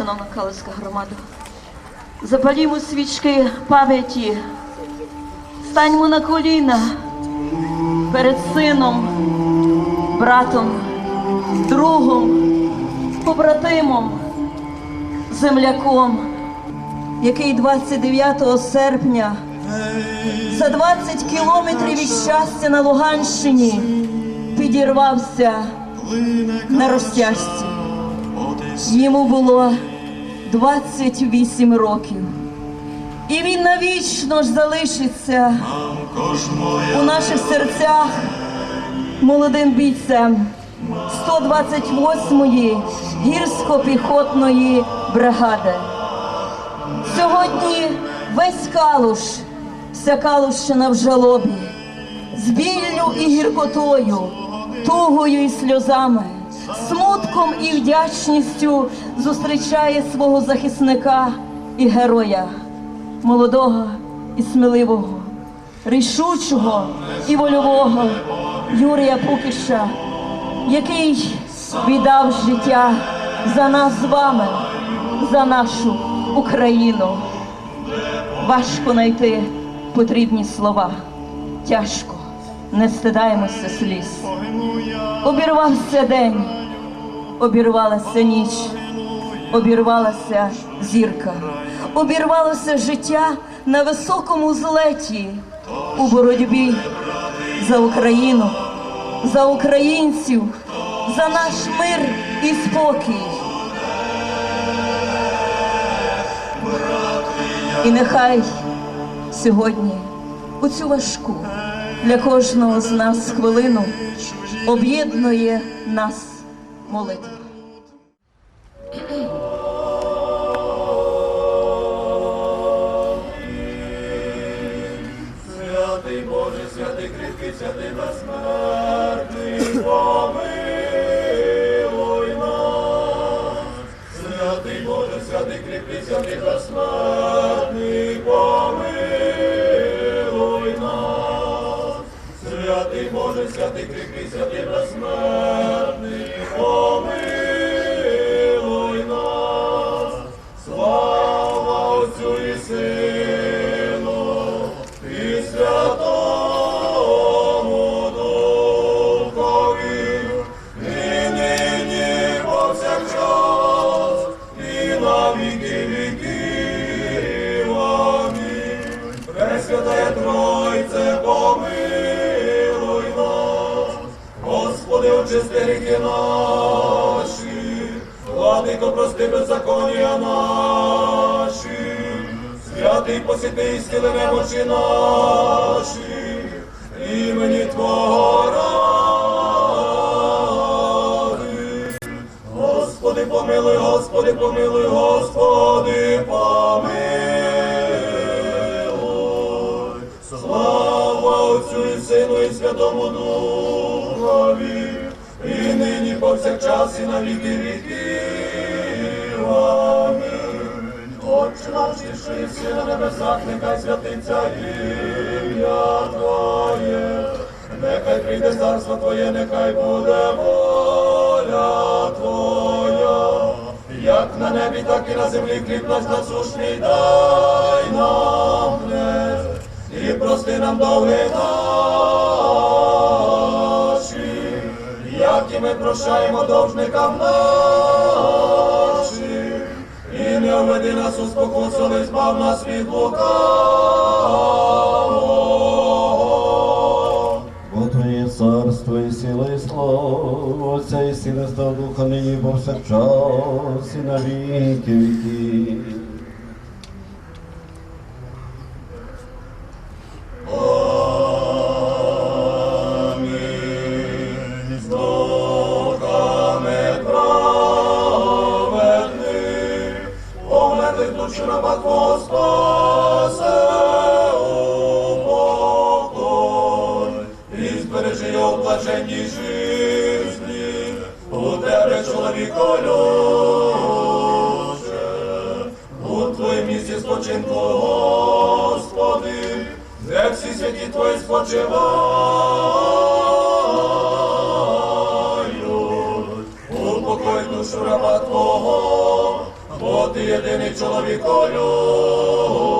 Шановна Калицька громада, запалімо свічки пам'яті, станьмо на коліна перед сином, братом, другом, побратимом, земляком, який 29 серпня за 20 кілометрів від щастя на Луганщині підірвався на розтяжці. Йому було 28 років. І він навічно ж залишиться у наших серцях молодим бійцем 128-ї гірсько-піхотної бригади. Сьогодні весь калуш, вся калущина в жалобі, з біллю і гіркотою, тугою і сльозами, смутком і вдячністю зустрічає свого захисника і героя, молодого і сміливого, рішучого і вольового Юрія Пукіша, який віддав життя за нас з вами, за нашу Україну. Важко знайти потрібні слова. Тяжко, не стидаємося сліз. Обірвався день, обірвалася ніч, обірвалася зірка, обірвалося життя на високому злеті у боротьбі за Україну, за українців, за наш мир і спокій. І нехай сьогодні у цю важку для кожного з нас хвилину об'єднує нас молитва. Пресвятая Тройце, помилуй нас, Господи, очисти гріхи наші, Владико, прости беззаконня наші, святий посіти стіли немочі наші, імені Твого ради. Господи, помилуй, Господи, помилуй, Господи, помилуй. І Святому Духові, і нині повсякчас і на віки віків. Амінь. Отче наш, що на небесах, нехай святиться ім'я Твоє, нехай прийде царство Твоє, нехай буде воля Твоя, як на небі, так і на землі хліб наш насушний дай нам і прости нам довги наші, як і ми прощаємо довжникам нашим. І не введи нас у спокусу, але збав нас від лукавого. Бо Твоє царство і сила, і слава, Отця і Сина, та Духа, нині повсякчас, і на віки віків. Спочинку, Господи, де всі святі Твої спочивають. Упокой душу раба Твого, бо Ти єдиний чоловіколюбець.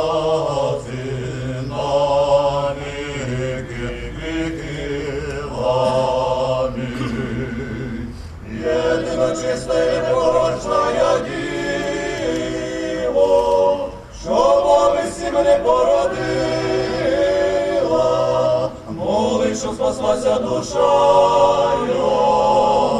спаслася душа його.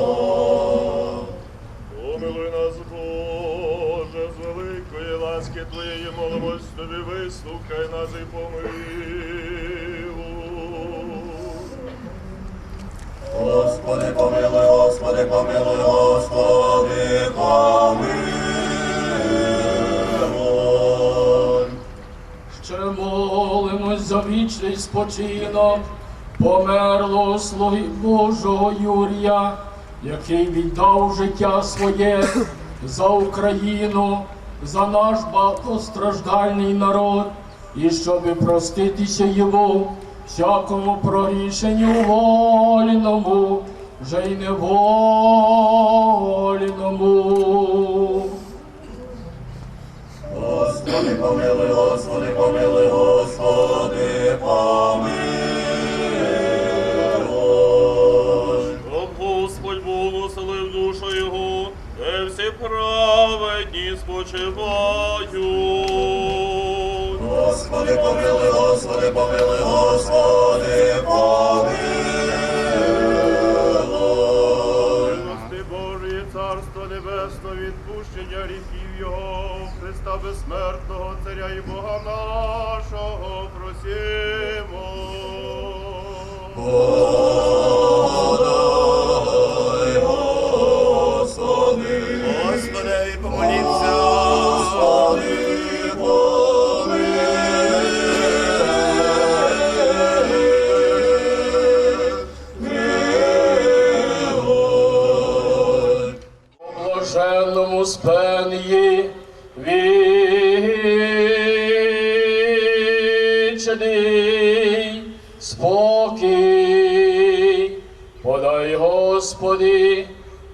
Помилуй нас, Боже, з великої ласки Твоєї молимось Тобі, вислухай нас і помилуй. Господи, помилуй, Господи, помилуй, Господи, помилуй. Ще молимось за вічний спочинок померлого слуги Божого Юрія, який віддав життя своє за Україну, за наш багатостраждальний народ, і щоб проститися йому, всякому прогрішенню вольному, вже й невольному. Господи, помилуй, Господи, помилуй, Господи, помилуй. Праведні спочивають. Господи, помилуй, Господи, помилуй, Господи, помилуй. Милости Божої, Царство Небесне, відпущення гріхів Його, Христа безсмертного, Царя і Бога нашого, просимо. Подай, Подай, Господи,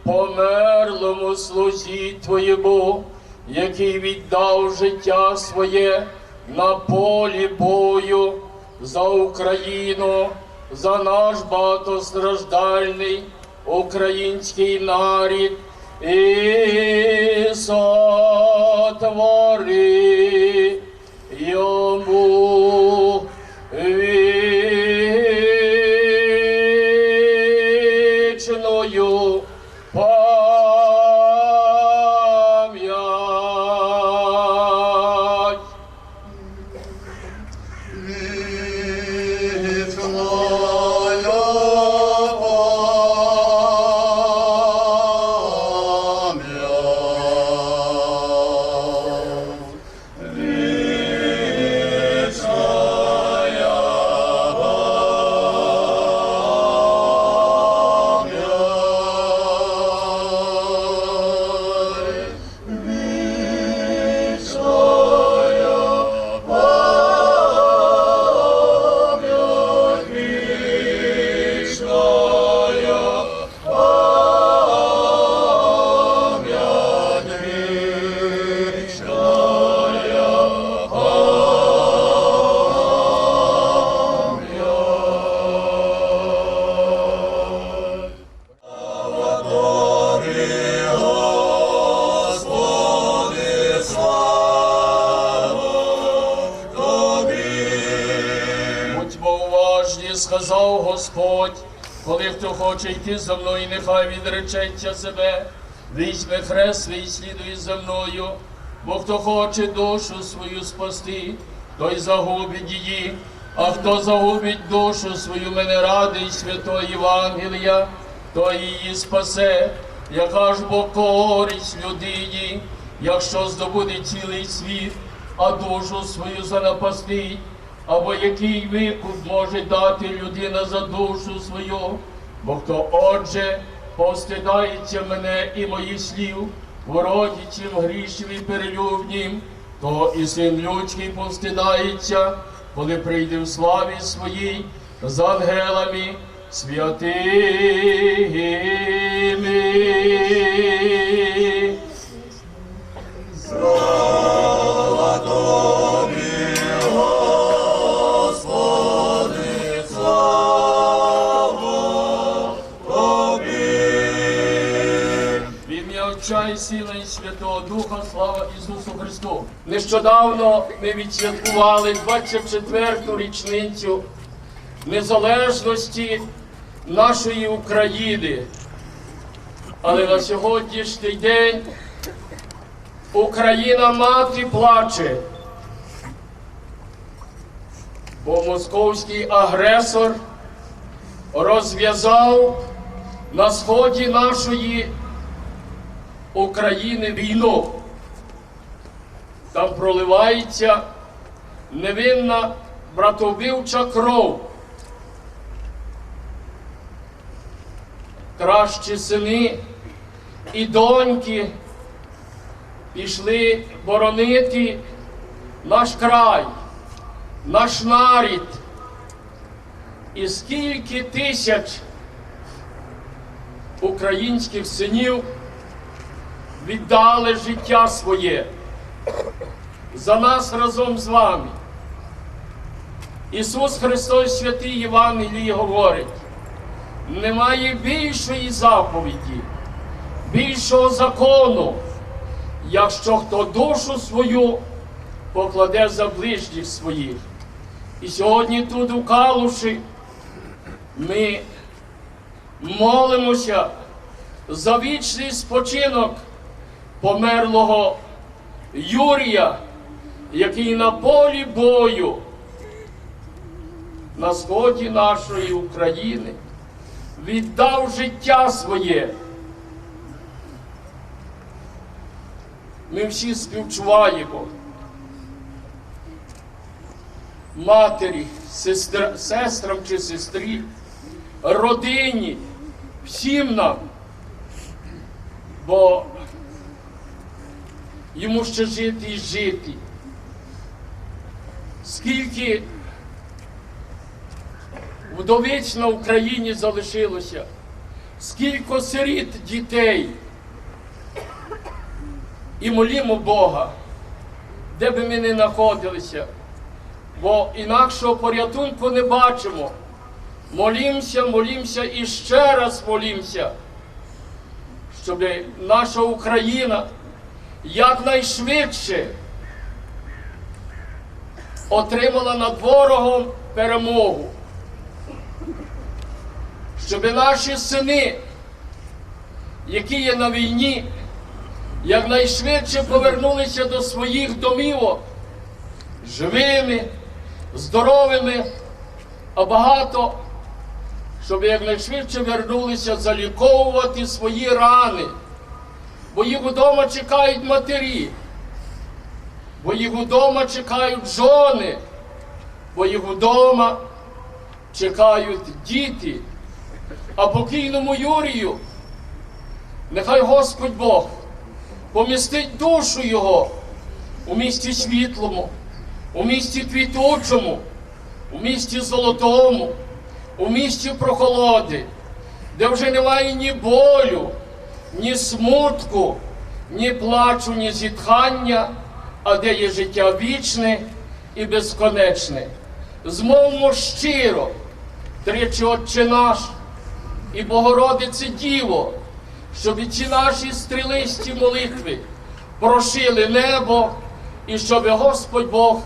померлому слузі Твоєму, який віддав життя своє на полі бою за Україну, за наш багатостраждальний український нарід. І сотвори йому коли хоче йти за мною, нехай відречеться себе, візьме хрест свій, слідує за мною, бо хто хоче душу свою спасти, той загубить її, а хто загубить душу свою, мене радий святого Євангелія, той її спасе, яка ж бо користь людині, якщо здобуде цілий світ, а душу свою занапастить, або який викуп може дати людина за душу свою, бо хто отже повстидається мене і моїх слів, воротічим, грішнім і перелюбнім, то і син людський повстидається, коли прийде в славі своїй з ангелами святими. Нещодавно ми відсвяткували 24-ту річницю незалежності нашої України. Але на сьогоднішній день Україна мати плаче, бо московський агресор розв'язав на сході нашої України війну. Там проливається невинна братовбивча кров. Кращі сини і доньки пішли боронити наш край, наш нарід. І скільки тисяч українських синів віддали життя своє за нас разом з вами. Ісус Христос святий Євангелії говорить, немає більшої заповіді, більшого закону, якщо хто душу свою покладе за ближніх своїх. І сьогодні тут у Калуші ми молимося за вічний спочинок померлого Юрія, який на полі бою на сході нашої України віддав життя своє. Ми всі співчуваємо матері, сестра, сестрам чи сестрі, родині, всім нам, бо йому ще жити і жити. Скільки вдовиць на Україні залишилося, скільки сиріт дітей. І молімо Бога, де би ми не знаходилися, бо інакшого порятунку не бачимо. Молімся, молімся і ще раз молімся, щоб наша Україна якнайшвидше отримала над ворогом перемогу. Щоб наші сини, які є на війні, якнайшвидше повернулися до своїх домівок живими, здоровими, а багато, щоб якнайшвидше вернулися заліковувати свої рани, бо їх вдома чекають матері, бо їх вдома чекають жони, бо їх вдома чекають діти, а покійному Юрію, нехай Господь Бог помістить душу його у місті світлому, у місті квітучому, у місті золотому, у місті прохолоди, де вже немає ні болю, ні смутку, ні плачу, ні зітхання, а де є життя вічне і безконечне. Змовмо щиро, тричі Отче наш і Богородице Діво, щоб ці наші стрілисті молитви прошили небо, і щоб Господь Бог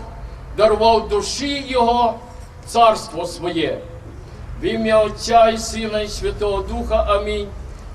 дарував душі Його царство своє. В ім'я Отця і Сина і Святого Духа Амінь.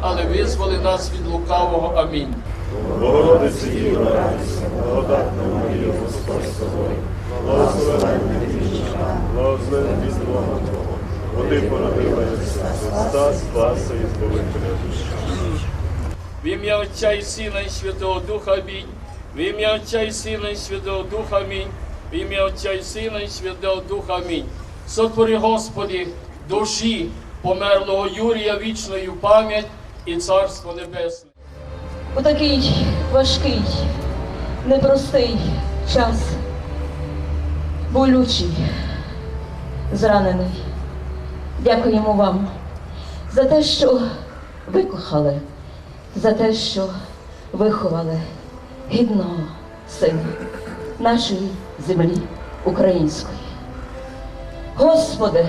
але визволи нас від лукавого. Амінь. Богородице Діва, радуйся, благодатна Марія, Господь з тобою, благословенна дівчина, благословенна від Бога Твого, бо ти породила Христа, Спаса і Збавителя душі. В ім'я Отця і Сина і Святого Духа Амінь. В ім'я Отця і Сина і Святого Духа Амінь. В ім'я Отця і Сина і Святого Духа Амінь. Сотвори, Господи, душі померлого Юрія вічною пам'ять і Царство Небесне. У такий важкий, непростий час, болючий, зранений. Дякуємо вам за те, що викохали, за те, що виховали гідного сина нашої землі української. Господи,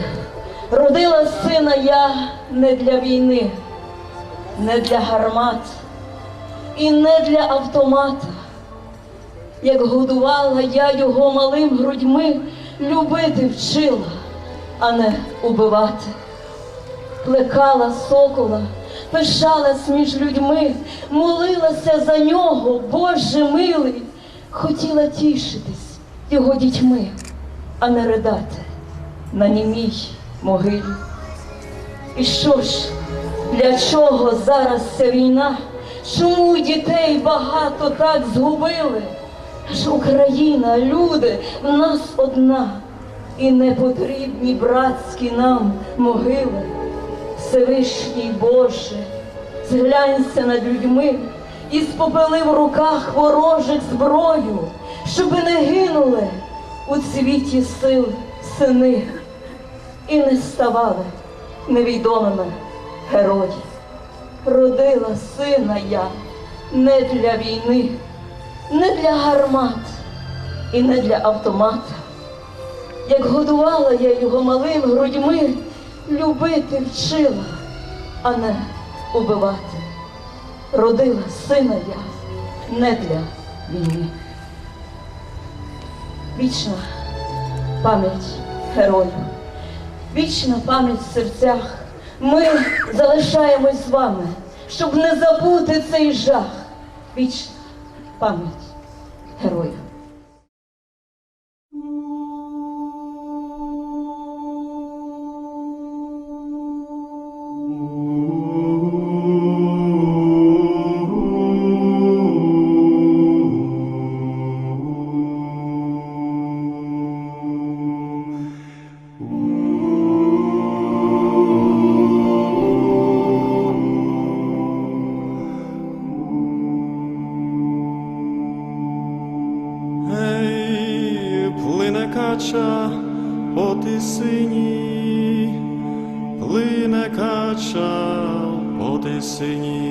родила сина я не для війни, не для гармат і не для автомата. Як годувала я його малим грудьми, любити вчила, а не убивати. Плекала сокола, пишалась між людьми, молилася за нього, Боже милий, хотіла тішитись його дітьми, а не ридати на німій могилі. І що ж, для чого зараз ця війна? Чому дітей багато так згубили? Ж Україна, люди, в нас одна, і не потрібні братські нам могили. Всевишній Боже, зглянься над людьми і спопили в руках ворожих зброю, щоби не гинули у цвіті сил сини і не ставали невідомими герої. Родила сина я не для війни, не для гармат і не для автомата. Як годувала я його малим грудьми, любити вчила, а не убивати. Родила сина я не для війни. Вічна пам'ять герою, вічна пам'ять в серцях. Ми залишаємось з вами, щоб не забути цей жах. Вічна пам'ять герою. По тисині, плине кача по тисині.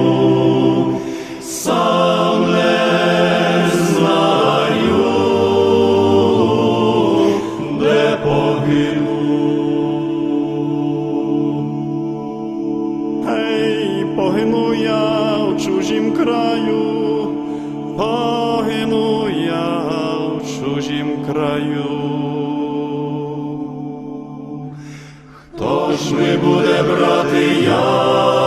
чужім краю. Хто ж ми буде брати яму?